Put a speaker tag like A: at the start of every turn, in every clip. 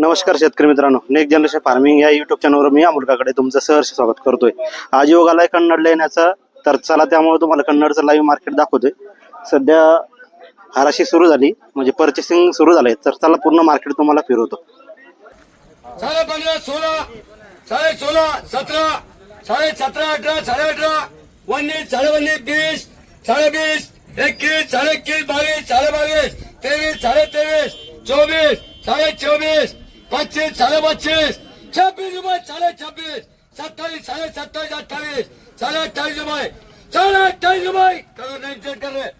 A: नमस्कार शेतकरी मित्रांनो. नेक्स्ट जनरेशन फार्मिंग या युट्यूब चॅनलवर मी अमोलकाकडे तुमचं सहर्ष स्वागत करतोय. आज योगाला कन्नडला येण्याचा तर चला त्यामुळे तुम्हाला कन्नडचं लाईव्ह मार्केट दाखवतोय. सध्या हाराशी सुरू झाली म्हणजे पर्चेसिंग सुरू झालंय तर चला पूर्ण मार्केट तुम्हाला फिरवतो.
B: साडे पंधरा सोळा साडे सोळा सतरा साडे सतरा अठरा साडे अठरा वन्नीस साडे वन्नीस बीस साडे बीस एकवीस साडे एकवीस बावीस साडे बावीस तेवीस साडे तेवीस चोवीस साडे चोवीस पच्चीस साडे पच्चीस छब्बीस रुपये साडे छब्बीस सत्तावीस साडे सत्तावीस अठ्ठावीस साडे अठ्ठावीस रुपये साडे अठ्ठावीस रुपये करो नहीं चेक कर रहे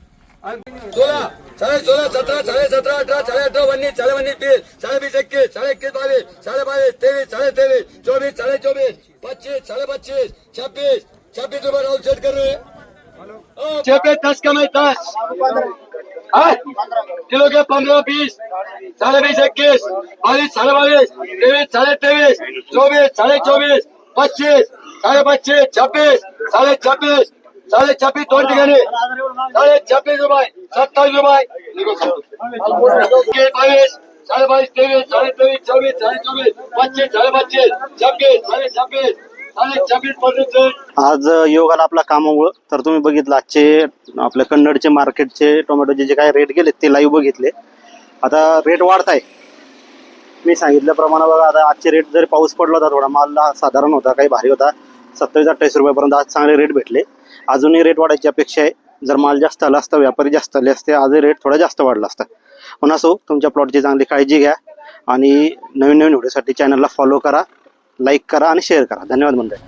B: सोळा साडे सोळा सतरा साडे सतरा अठरा साडे अठरा उन्नीस साडे उन्नीस बीस साडे बीस एकवीस साडे एकवीस बावीस साडे बावीस तेवीस साडे तेवीस चौबीस साडे चौबीस पच्चीस साडे पच्चीस छब्बीस छब्बीस रुपये राहुल सेट कर रहे छब्बीस दस कमाई दस. किलो के पंद्रह बीस साढ़े बीस इक्कीस बाईस साढ़े बाईस तेईस साढ़े तेईस चौबीस साढ़े चौबीस पच्चीस साढ़े पच्चीस छब्बीस साढ़े छब्बीस साढ़े छब्बीस दोन ठिकाणी. साढ़े छब्बीस रुपये सत्तावीस रुपये. बाईस साढ़े बाईस तेईस साढ़े तेईस चौबीस साढ़े चौबीस पच्चीस साढ़े पच्चीस छब्बीस साढ़े छब्बीस
A: आज योगाला आपला कामामुळं तर तुम्ही बघितलं आजचे आपल्या कन्नडचे मार्केटचे टोमॅटोचे जे काय रेट गेले ते लाईव्ह बघितले. आता रेट वाढत आहे मी सांगितल्याप्रमाणे बघा आता आजचे रेट जरी पाऊस पडला होता थोडा मालला साधारण होता काही भारी होता. सत्तावीस अठ्ठावीस रुपयापर्यंत आज चांगले रेट भेटले. अजूनही रेट वाढायची अपेक्षा आहे. जर माल जास्त आला असता व्यापारी जास्त आले असते आजही रेट थोडा जास्त वाढला असता. पण असो तुमच्या प्लॉटची चांगली काळजी घ्या. आणि नवीन नवीन व्हिडिओसाठी चॅनलला फॉलो करा. लाईक करा आणि शेअर करा. धन्यवाद मंडळी.